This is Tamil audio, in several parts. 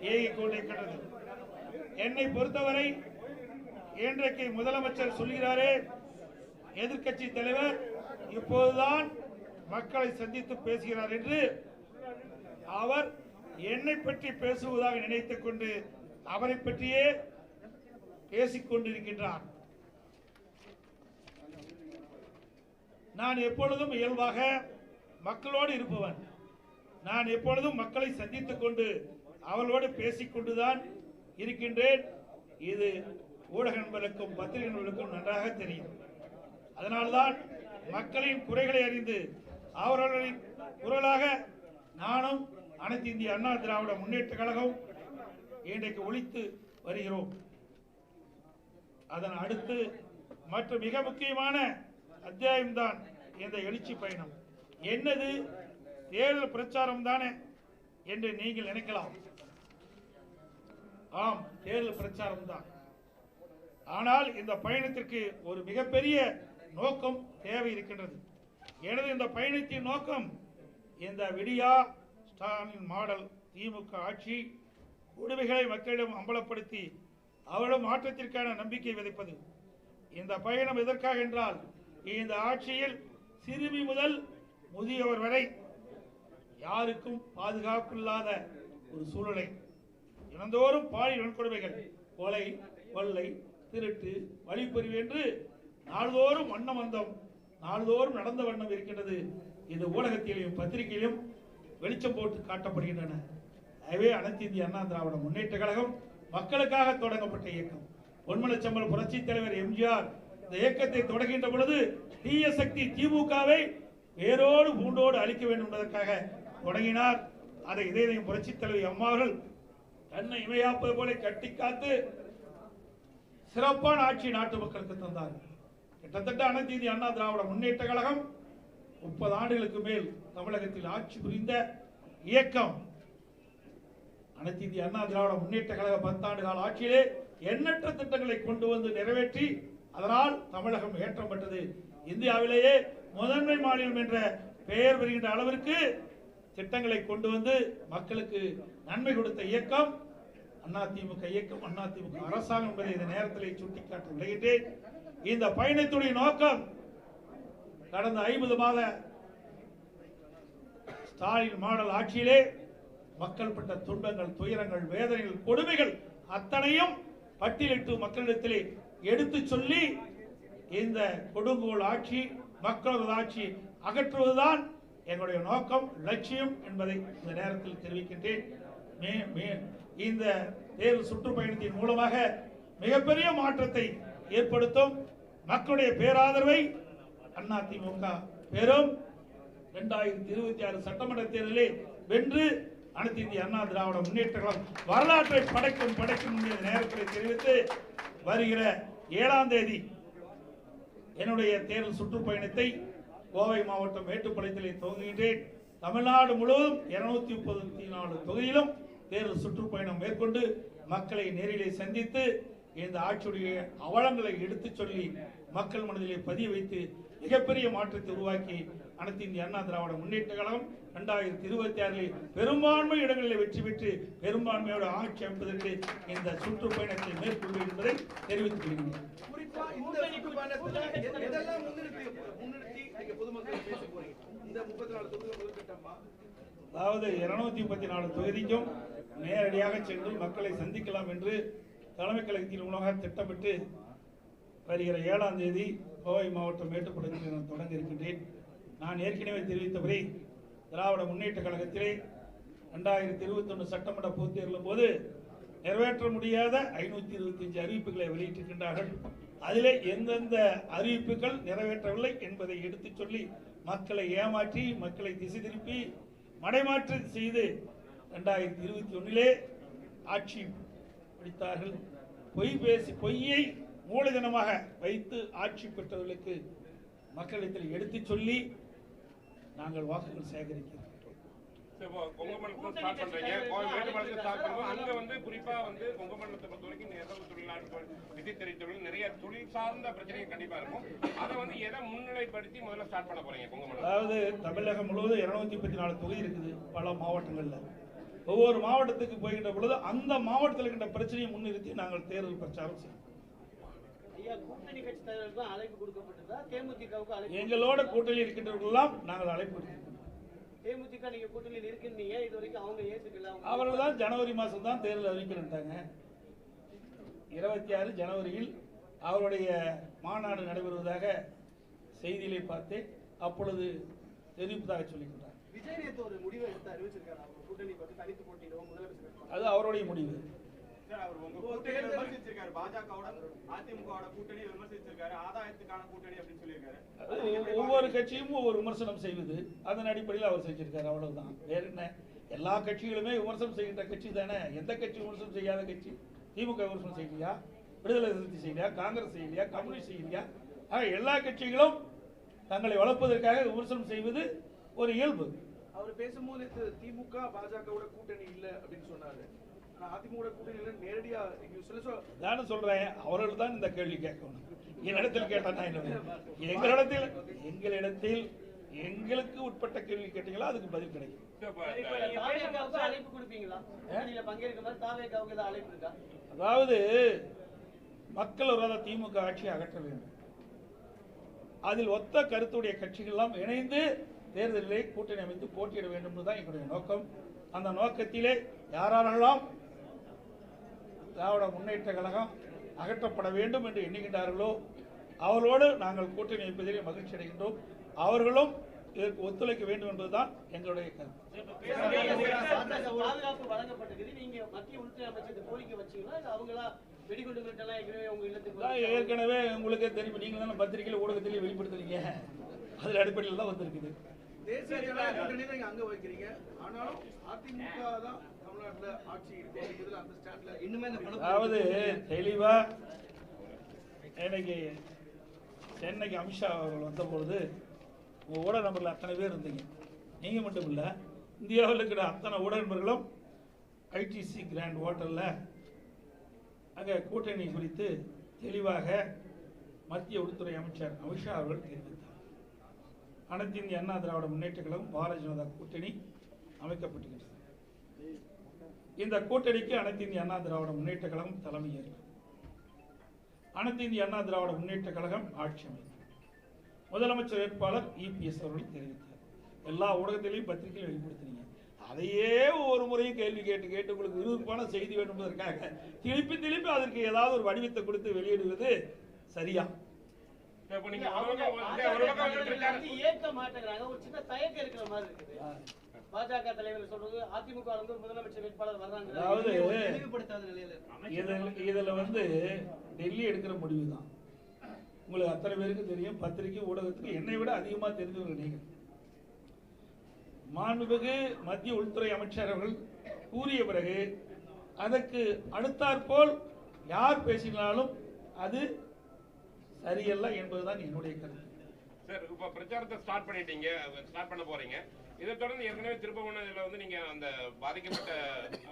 இயங்கிக் கொண்டிருக்கின்றது. என்னை பொறுத்தவரை இன்றைக்கு முதலமைச்சர் சொல்கிறாரே எதிர்க்கட்சி தலைவர் இப்போதுதான் மக்களை சந்தித்து பேசுகிறார் என்று அவர் என்னை பற்றி பேசுவதாக நினைத்துக் கொண்டு அவரை பற்றியே பேசிக் கொண்டிருக்கின்றார். நான் எப்பொழுதும் இயல்பாக மக்களோடு இருப்பவன். நான் எப்பொழுதும் மக்களை சந்தித்துக் கொண்டு அவளோடு பேசிக்கொண்டுதான் இருக்கின்றேன். இது ஊடக நண்பர்களுக்கும் பத்திரிகை நண்பர்களுக்கும் நன்றாக தெரியும். அதனால்தான் மக்களின் குறைகளை அறிந்து அவர்களின் குரலாக நானும் அனைத்து இந்திய அண்ணா திராவிட முன்னேற்ற கழகம் இன்றைக்கு ஒழித்து வருகிறோம். அதன் அடுத்து மற்ற மிக முக்கியமான அத்தியாயம்தான் இந்த எழுச்சி பயணம். என்னது? தேர்தல் பிரச்சாரம் தானே என்று நீங்கள் நினைக்கலாம். ஆம் தேர்தல் பிரச்சாரம் தான் ஆனால் இந்த பயணத்திற்கு ஒரு மிகப்பெரிய நோக்கம் தேவை இருக்கின்றது. எனது இந்த பயணத்தின் நோக்கம் இந்த விடியா ஸ்டாலின் மாடல் திமுக ஆட்சி உடுமைகளை மக்களிடம் அம்பலப்படுத்தி அவளும் மாற்றத்திற்கான நம்பிக்கை விதைப்பது. இந்த பயணம் எதற்காக என்றால் இந்த ஆட்சியில் சிறுமி முதல் முதியவர் வரை யாருக்கும் பாதுகாப்பில்லாத ஒரு சூழ்நிலை. தினந்தோறும் பாலியல் வன்கொடுமைகள் கொலை கொள்ளை திருட்டு வழிப்பறிவு என்று நாள்தோறும் வண்ணம் வந்தம். நாள்தோறும் நடந்த வண்ணம் இருக்கின்றது. இது ஊடகத்திலும் பத்திரிகையிலும் வெளிச்சம் போட்டு காட்டப்படுகின்றன. எனவே அனைத்து இந்திய அண்ணா திராவிட முன்னேற்ற கழகம் மக்களுக்காக தொடங்கப்பட்ட இயக்கம். பொன்மனச்சம்பல் புரட்சி தலைவர் எம்ஜிஆர் இந்த இயக்கத்தை தொடங்குகின்ற பொழுது தீய சக்தி திமுகவை வேரோடு பூண்டோடு அழிக்க வேண்டும் என்பதற்காக தொடங்கினார். அதை இதயம் புரட்சி தலைவர் அம்மாவர்கள் தன்னை இமையாப்பது போல கட்டி காத்து சிறப்பான ஆட்சி நாட்டு மக்களுக்கு தந்தார். கிட்டத்தட்ட அனைத்து இந்திய அண்ணா திராவிட முன்னேற்ற கழகம் முப்பது ஆண்டுகளுக்கு மேல் தமிழகத்தில் ஆட்சி புரிந்த இயக்கம். அனைத்து இந்திய அண்ணா திராவிட முன்னேற்ற கழக பத்தாண்டு கால ஆட்சியிலே எண்ணற்ற திட்டங்களை கொண்டு வந்து நிறைவேற்றி அதனால் தமிழகம் ஏற்றம் பெற்றது. இந்தியாவிலேயே முதன்மை மாநிலம் என்ற பெயர் பெறுகின்ற அளவிற்கு திட்டங்களை கொண்டு வந்து மக்களுக்கு நன்மை கொடுத்த இயக்கம் அதிமுக இயக்கம் அதிமுக அரசாங்கம் என்பதை இந்த நேரத்தில் சுட்டிக்காட்ட விளையிட்டேன். இந்த பயணத்துடைய நோக்கம் கடந்த ஐம்பது மாத ஸ்டாலின் மாடல் ஆட்சியிலே மக்கள் பட்ட துன்பங்கள் துயரங்கள் வேதனைகள் கொடுமைகள் அத்தனையும் பட்டியலிட்டு மக்களிடத்திலே எடுத்து சொல்லி இந்த கொடுங்கோல் ஆட்சி மக்களது ஆட்சி அகற்றுவதுதான் எங்களுடைய நோக்கம் லட்சியம் என்பதை இந்த நேரத்தில் தெரிவிக்கின்றேன். மே- மே- இந்த தேர்வு சுற்றுப்பயணத்தின் மூலமாக மிகப்பெரிய மாற்றத்தை ஏற்படுத்தும். மக்களுடைய பேராதரவை அதிமுக பெறும். இரண்டாயிரத்தி இருபத்தி ஆறு சட்டமன்ற தேர்தலில் வென்று அனைத்து இந்திய அண்ணா திராவிட முன்னேற்ற கழகம் வரலாற்றை படைக்கும் படைக்கும் என்ற நேரத்தில் தெரிவித்து வருகிற ஏழாம் தேதி என்னுடைய தேர்தல் சுற்றுப்பயணத்தை கோவை மாவட்டம் மேட்டுப்பாளையத்தில் துவங்குகின்றேன். தமிழ்நாடு முழுவதும் இருநூத்தி முப்பத்தி நாலு தொகுதியிலும் தேர்தல் சுற்றுப்பயணம் மேற்கொண்டு மக்களை நேரிலே சந்தித்து இந்த ஆட்சியுடைய அவலங்களை எடுத்துச் சொல்லி மக்கள் மனதிலே பதிய வைத்து மிகப்பெரிய மாற்றத்தை உருவாக்கி அனைத்து இந்திய அண்ணா திராவிட முன்னேற்ற கழகம் இரண்டாயிரத்தி இருபத்தி ஆறில் பெரும்பான்மை இடங்களில் வெற்றி பெற்று பெரும்பான்மையோட ஆட்சி அமைப்பதற்கு இந்த சுற்றுப்பயணத்தை மேற்கொள்வது என்பதை தெரிவித்துக் கொள்கிறேன். அதாவது இருநூத்தி முப்பத்தி நாலு தொகுதிக்கும் நேரடியாக சென்று மக்களை சந்திக்கலாம் என்று தலைமை கழகத்தின் மூலமாக திட்டமிட்டு வருகிற ஏழாம் தேதி கோவை மாவட்டம் மேட்டுப்பாளையத்தில் நான் தொடங்க இருக்கின்றேன். நான் ஏற்கனவே தெரிவித்தபடி திராவிட முன்னேற்ற கழகத்திலே ரெண்டாயிரத்தி இருபத்தொன்று சட்டமன்ற பொதுத் தேர்தலும் போது நிறைவேற்ற முடியாத ஐநூத்தி இருபத்தி அஞ்சு அறிவிப்புகளை வெளியிட்டிருக்கின்றார்கள். அதிலே எந்தெந்த அறிவிப்புகள் நிறைவேற்றவில்லை என்பதை எடுத்துச் சொல்லி மக்களை ஏமாற்றி மக்களை திசை திருப்பி மடைமாற்றம் செய்து ரெண்டாயிரத்தி இருபத்தி ஒன்றிலே ஆட்சி பிடித்தார்கள். பொய் பேசி பொய்யை மூலதனமாக வைத்து ஆட்சி பெற்றவர்களுக்கு மக்களிடத்தில் எடுத்துச் சொல்லி நாங்கள் வாக்குகள் சேகரிக்கிறோம். அங்க வந்து குறிப்பா வந்து கொங்கமண்டலத்தை பொறுத்த வரைக்கும் நெசவு தொழிலாளர்கள் விசைத்தறி தொழில் நிறைய தொழில் சார்ந்த பிரச்சனைகள் கண்டிப்பா இருக்கும். அதை வந்து எதை முன்னிலைப்படுத்தி முதல்ல ஸ்டார்ட் பண்ண போறீங்க கொங்கமண்டலம் அதாவது தமிழகம் முழுவதும் இருநூத்தி முப்பத்தி நாலு தொகுதி இருக்குது பல மாவட்டங்கள்ல. ஒவ்வொரு மாவட்டத்துக்கு போகின்ற பொழுது அந்த மாவட்டத்தில் இருக்கின்ற பிரச்சனையை முன்னிறுத்தி நாங்கள் தேர்தல் பிரச்சாரம் செய்வோம் கூட்டணி எங்களோட கூட்டணியில் இருக்கின்றவர்களெல்லாம் நாங்கள் அழைப்பு. தேமுதிக நீங்க கூட்டணியில் இருக்குன்னீங்க இது வரைக்கும் அவங்க ஏத்துக்கல. அவங்க அவர்கள் தான் ஜனவரி மாதம் தான் தேர்தல் அறிவிக்கிறேன்ட்டாங்க இருபத்தி ஆறு ஜனவரியில் அவருடைய மாநாடு நடைபெறுவதாக செய்தியிலே பார்த்தேன். அப்பொழுது தெரிவிப்பதாக சொல்லிக்கின்றார். விஜய் நேத்து ஒரு முடிவை எடுத்து அறிவிச்சிருக்காரு. அவர் கூட்டணி பத்தி தனித்து போட்டியிடுவோம் முதலமைச்சர். அது அவருடைய முடிவு. விமர்சிச்சிருக்காரு. பாஜகவோட அதிமுகவோட கூட்டணி விமர்சிச்சிருக்காரு. ஆதாயத்துக்கான கூட்டணி அப்படின்னு சொல்லியிருக்காரு. ஒவ்வொரு கட்சியும் ஒவ்வொரு விமர்சனம் செய்வது. அதன் அடிப்படையில் அவர் செஞ்சிருக்காரு. அவ்வளவுதான். வேற என்ன? எல்லா கட்சிகளுமே விமர்சனம் செய்கின்ற கட்சி தானே? எந்த கட்சி விமர்சனம் செய்யாத கட்சி? திமுக விமர்சனம் செய்யலையா? விடுதலை சிறுத்தை செய்யலையா? காங்கிரஸ் செய்யலையா? கம்யூனிஸ்ட் செய்யலையா? ஆக எல்லா கட்சிகளும் தங்களை வளர்ப்பதற்காக விமர்சனம் செய்வது ஒரு இயல்பு. அவர் பேசும்போது திமுக பாஜகவோட கூட்டணி இல்ல அப்படின்னு சொன்னாரு. அதிமுக சொல்றேன். அவர்கள் தான் இந்த கேள்வி கேட்கணும். என்னிடத்தில் நான் என்ன எங்களிடத்தில் எங்களிடத்தில் எங்களுக்கு உட்பட்ட கேள்வி கேட்டீங்களா? அதுக்கு பதில் கிடைக்கும். அழைப்பு அதாவது மக்கள் விரோத திமுக ஆட்சியை அகற்ற வேண்டும். அதில் ஒத்த கருத்துடைய கட்சிகளெல்லாம் இணைந்து தேர்தலிலே கூட்டணி அமைத்து போட்டியிட வேண்டும் என்பதுதான் எங்களுடைய நோக்கம். அந்த நோக்கத்திலே யாரெல்லாம் திராவிட முன்னேற்ற கழகம் அகற்றப்பட வேண்டும் என்று எண்ணுகின்றார்களோ அவர்களோடு நாங்கள் கூட்டணி வைப்பதிலே மகிழ்ச்சி அடைகின்றோம். அவர்களும் இதற்கு ஒத்துழைக்க வேண்டும் என்பதுதான் எங்களுடைய கருத்து. ஏற்கனவே உங்களுக்கே தெரியும். நீங்க தானே பத்திரிகையில் ஊடகத்திலே வெளிப்படுத்துறீங்க. அதில் அடிப்படையில் தான் வந்திருக்குது. தேசிய ஜனநாயக கூட்டணி அங்க வைக்கிறீங்க. ஆனாலும் அதிமுக தான் அதாவது தெளிவா இன்னைக்கு சென்னைக்கு அமித்ஷா அவர்கள் வந்தபொழுது உங்க ஊடக நம்பர்ல அத்தனை பேர் இருந்தீங்க. நீங்க மட்டும் இல்ல இந்தியாவில் இருக்கிற அத்தனை ஊடக நண்பர்களும் ஐடிசி கிராண்ட் ஹோட்டல்ல அங்க கூட்டணி குறித்து தெளிவாக மத்திய உள்துறை அமைச்சர் அமித்ஷா அவர்கள் தெரிவித்தார். அனைத்து இந்திய அண்ணா திராவிட முன்னேற்ற கழகம் பாரதிய ஜனதா கூட்டணி அமைக்கப்பட்டுகின்றது இந்த கூட்டணிக்கு அனைத்து இந்திய அண்ணா திராவிட முன்னேற்ற கழகம் தலைமை ஏற்கும் அனைத்து இந்திய அண்ணா திராவிட முன்னேற்ற கழகம் ஆட்சி அமைக்கும் முதலமைச்சர் வேட்பாளர் இபிஎஸ் அவர்கள் தெரிவித்தார். எல்லா ஊடகத்திலையும் பத்திரிகையும் வெளிப்படுத்தினீங்க. அதையே ஒவ்வொரு முறையும் கேள்வி கேட்டு கேட்டு உங்களுக்கு விறுவிறுப்பான செய்தி வேண்டும் என்பதற்காக திருப்பி திருப்பி அதற்கு ஏதாவது ஒரு வடிவத்தை கொடுத்து வெளியிடுவது சரியா? ஒரு ஒரு ஏற்க மாட்டேங்கிறாங்க. ஒரு சின்ன தயக்கம் இருக்கிற மாதிரி இருக்குது. பாஜக தலைவர் சொல்றது அதிமுக வந்து ஒரு முதலமைச்சர் வேட்பாளர் வர்றாங்க. அதாவது இதில் வந்து டெல்லி எடுக்கிற முடிவு தான் உங்களுக்கு அத்தனை பேருக்கு தெரியும் பத்திரிகை ஊடகத்துக்கு என்னை விட அதிகமாக தெரிஞ்சவர்கள் நீங்கள். மாண்புமிகு மத்திய உள்துறை அமைச்சர் அவர்கள் கூறிய பிறகு அதற்கு அடுத்தாற்போல் யார் பேசினாலும் அது சரியல்ல என்பதுதான் என்னுடைய கருத்து. சார் இப்ப பிரச்சாரத்தை ஸ்டார்ட் பண்ணிட்டீங்க ஸ்டார்ட் பண்ண போறீங்க. இதை தொடர்ந்து ஏற்கனவே திருப்பவனத்துல வந்து நீங்க அந்த பாதிக்கப்பட்ட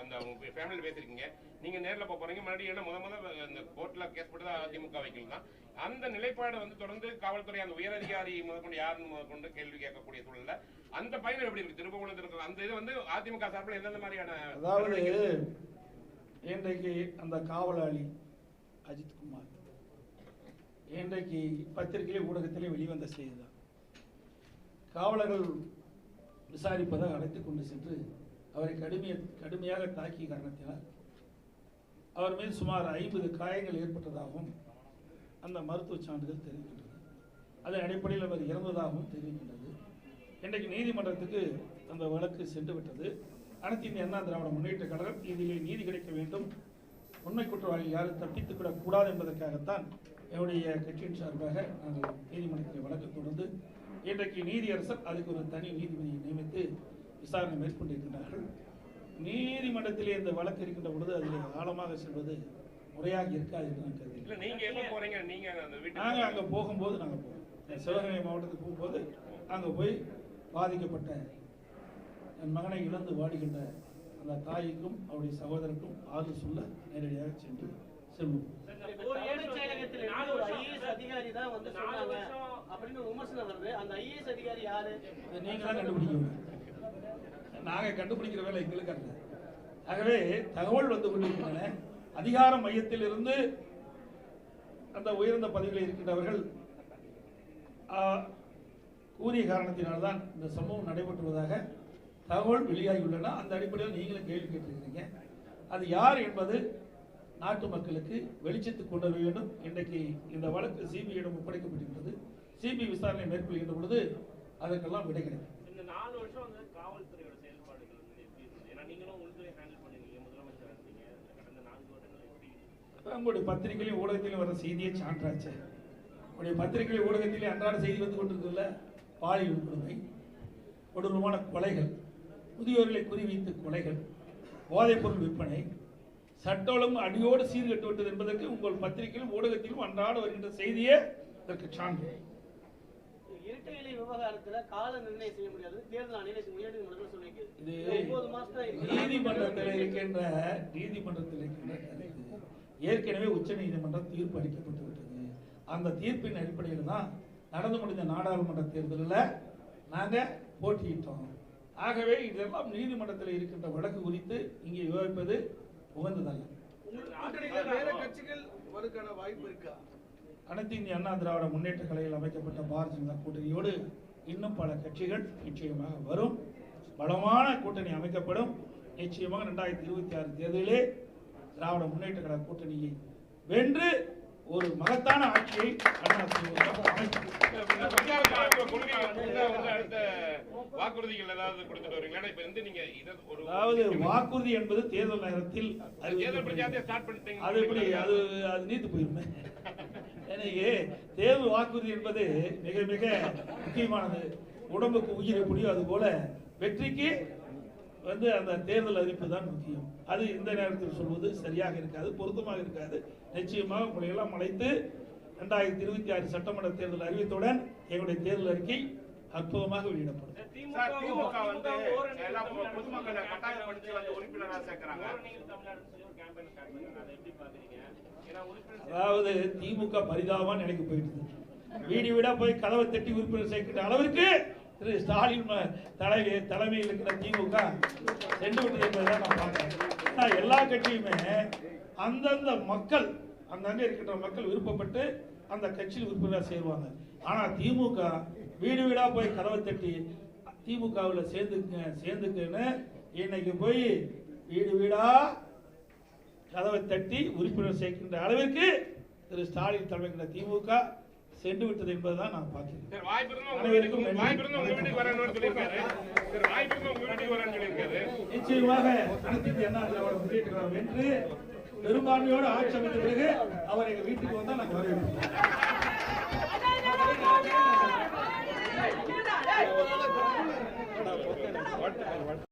அந்த ஃபேமிலியில் பேசிருக்கீங்க நீங்க நேர்ல போக போறீங்க. மறுபடியும் என்ன முத முத இந்த கோர்ட்ல கேஸ் போட்டு தான் அதிமுக வைக்கலாம் தான். அந்த நிலைப்பாடு வந்து தொடர்ந்து காவல்துறை அந்த உயரதிகாரி முதற்கொண்டு யாருன்னு முதற்கொண்டு கேள்வி கேட்கக்கூடிய சூழல்ல அந்த பயணம் எப்படி இருக்கு? திருப்பவனத்தில் இருக்கிற அந்த இது வந்து அதிமுக சார்பில் எந்தெந்த மாதிரியான அதாவது? இன்றைக்கு அந்த காவலாளி அஜித்குமார் இன்றைக்கு பத்திரிகையிலே ஊடகத்திலே வெளிவந்த செய்தி தான். காவலர்கள் விசாரிப்பதாக அழைத்து கொண்டு சென்று அவரை கடுமைய கடுமையாக தாக்கிய காரணத்தினால் அவர் மீது சுமார் ஐம்பது காயங்கள் ஏற்பட்டதாகவும் அந்த மருத்துவ சான்றிதழ் தெரிவிக்கின்றது. அதன் அடிப்படையில் அவர் இறந்ததாகவும் தெரிவிக்கின்றது. இன்றைக்கு நீதிமன்றத்துக்கு அந்த வழக்கு சென்று விட்டது. அனைத்து இந்திய அண்ணா திராவிட முன்னேற்ற கழகம் இதிலே நீதி கிடைக்க வேண்டும். உண்மை குற்றவாளி யாரும் தப்பித்துக்கிடக்கூடாது என்பதற்காகத்தான் என்னுடைய கட்சியின் சார்பாக நாங்கள் நீதிமன்றத்தில் வழக்கு தொடர்ந்து இன்றைக்கு நீதியரசர் அதுக்கு ஒரு தனி நீதிபதியை நியமித்து விசாரணை மேற்கொண்டிருக்கிறார்கள் நீதிமன்றத்திலே இந்த வழக்கு இருக்கின்ற பொழுது அதில் ஆழமாக செல்வது முறையாக இருக்காது என்று நான் கருதுகிறேன். இல்ல நீங்க எப்ப போறீங்க? நீங்க அந்த வீட்டுக்கு நாங்கள் அங்கே போகும்போது நாங்கள் போவோம் சிவகங்கை மாவட்டத்துக்கு போகும்போது அங்கே போய் பாதிக்கப்பட்ட என் மகனை இழந்து வாடுகின்ற அந்த தாய்க்கும் அவருடைய சகோதரருக்கும் ஆறுதல் சொல்ல நேரடியாக சென்று செல்வோம். அப்படின்னு ஒரு விமர்சனம் வருது. அந்த ஐஏஎஸ் அதிகாரி யாரு? நீங்க தான் கண்டுபிடிக்கணும். நாங்கள் கண்டுபிடிக்கிற வேலை எங்களுக்கு அல்ல. ஆகவே தகவல் வந்து கொண்டிருக்கின்றன. அதிகார மையத்தில் இருந்து அந்த உயர்ந்த பதவியில் இருக்கின்றவர்கள் கூறிய காரணத்தினால்தான் இந்த சம்பவம் நடைபெற்றுவதாக தகவல் வெளியாகியுள்ளன. அந்த அடிப்படையில் நீங்களும் கேள்வி கேட்டிருக்கிறீங்க. அது யார் என்பது நாட்டு மக்களுக்கு வெளிச்சத்துக்கு கொண்டு வேண்டும். இன்றைக்கு இந்த வழக்கு சிபிஐடம் ஒப்படைக்கப்பட்டிருக்கிறது. சிபிஐ விசாரணை மேற்கொள்கின்ற பொழுது அதற்கெல்லாம் விடை கிடைக்கும் இந்த நாலு வருஷம் வந்து காவல்துறையோட செயல்பாடுகள் வந்து எப்படி இருந்தது? ஏன்னா நீங்களும் உள்துறை ஹேண்டில் பண்ணுவீங்க முதலமைச்சர் இருந்தீங்க. கடந்த நான்கு வருடங்கள் எப்படி? உங்களுடைய பத்திரிகையிலும் ஊடகத்திலும் வர செய்தியே சான்றாச்சு. உங்களுடைய பத்திரிகை ஊடகத்திலே அன்றாட செய்தி வந்து கொண்டிருக்குல்ல பாலியல் கொடுமை கொடூரமான கொலைகள் முதியோர்களை குறிவைத்து கொலைகள் போதைப்பொருள் விற்பனை சட்ட ஒழுங்கு அடியோடு சீர்கட்டு விட்டது என்பதற்கு உங்கள் பத்திரிகையிலும் ஊடகத்திலும் அன்றாட வருகின்ற செய்தியே இதற்கு சான்று. இரட்டை இலை விவகாரத்துல கால நிர்ணயம் செய்ய முடியாது. தேர்தல் ஆணையம் உயர்நீதிமன்றத்தில் இது ஒன்பது நீதிமன்றத்தில் இருக்கின்ற நீதிமன்றத்தில் இருக்கின்ற ஏற்கனவே உச்ச நீதிமன்றம் தீர்ப்பு அளிக்கப்பட்டு விட்டது. அந்த தீர்ப்பின் அடிப்படையில் தான் நடந்து முடிந்த நாடாளுமன்ற தேர்தலில் நாங்க போட்டியிட்டோம். ஆகவே இதெல்லாம் நீதிமன்றத்தில் இருக்கின்ற வழக்கு குறித்து இங்கே விவாதிப்பது உகந்ததல்ல. வேற கட்சிகள் வருக்கான வாய்ப்பு இருக்கா? அனைத்து இந்திய அண்ணா திராவிட முன்னேற்ற கலையில் அமைக்கப்பட்ட பாரதிய ஜனதா கூட்டணியோடு இன்னும் பல கட்சிகள் நிச்சயமாக வரும். பலமான கூட்டணி அமைக்கப்படும். நிச்சயமாக ரெண்டாயிரத்தி இருபத்தி ஆறு தேர்தலிலே திராவிட முன்னேற்ற கழக கூட்டணியை வென்று ஒரு மகத்தான ஆட்சியை அதாவது வாக்குறுதி என்பது தேர்தல் நேரத்தில் அது நீத்து போயிருமே. எனவே தேர்வு வாக்குறுதி என்பது மிக மிக முக்கியமானது. உடம்புக்கு உயிர் எப்படியோ அது போல வெற்றிக்கு வந்து அந்த தேர்தல் அறிவிப்பு தான் முக்கியம். அது இந்த நேரத்தில் சொல்வது சரியாக இருக்காது பொருத்தமாக இருக்காது. நிச்சயமாக உங்களை எல்லாம் அழைத்து ரெண்டாயிரத்தி இருபத்தி ஆறு சட்டமன்ற தேர்தல் அறிவித்தவுடன் எங்களுடைய தேர்தல் அறிக்கை அற்புதமாக வெளியிடப்படும். பொதுமக்களை கட்டாயப்படுத்தி வந்து உறுப்பினரா சேர்க்கறாங்க. அதாவது திமுக பரிதாபமா நிலைக்கு போயிட்டு வீடு வீடா போய் கதவை தட்டி உறுப்பினர் சேர்க்கிற அளவிற்கு திரு ஸ்டாலின் தலைவி தலைமையில் இருக்கிற திமுக சென்று விட்டது என்பதை நான் பார்க்கிறேன். எல்லா கட்சியுமே அந்தந்த மக்கள் அங்கங்கே இருக்கின்ற மக்கள் விருப்பப்பட்டு அந்த கட்சியில் உறுப்பினராக சேருவாங்க. ஆனால் திமுக வீடு வீடா போய் கதவை தட்டி திமுகவில் சேர்ந்துக்குங்க சேர்ந்துக்குன்னு இன்னைக்கு போய் வீடு வீடா கதவை தட்டி உறுப்பினர் சேர்க்கின்ற அளவிற்கு திரு ஸ்டாலின் தலைமைக்கிற திமுக சென்று விட்டது என்பதுதான் நான் பார்க்கிறேன் நிச்சயமாக கழகம் வென்று பெரும்பான்மையோடு ஆட்சி அமைத்த பிறகு அவர் எங்க வீட்டுக்கு வந்தா நாங்க வரவேற்போம்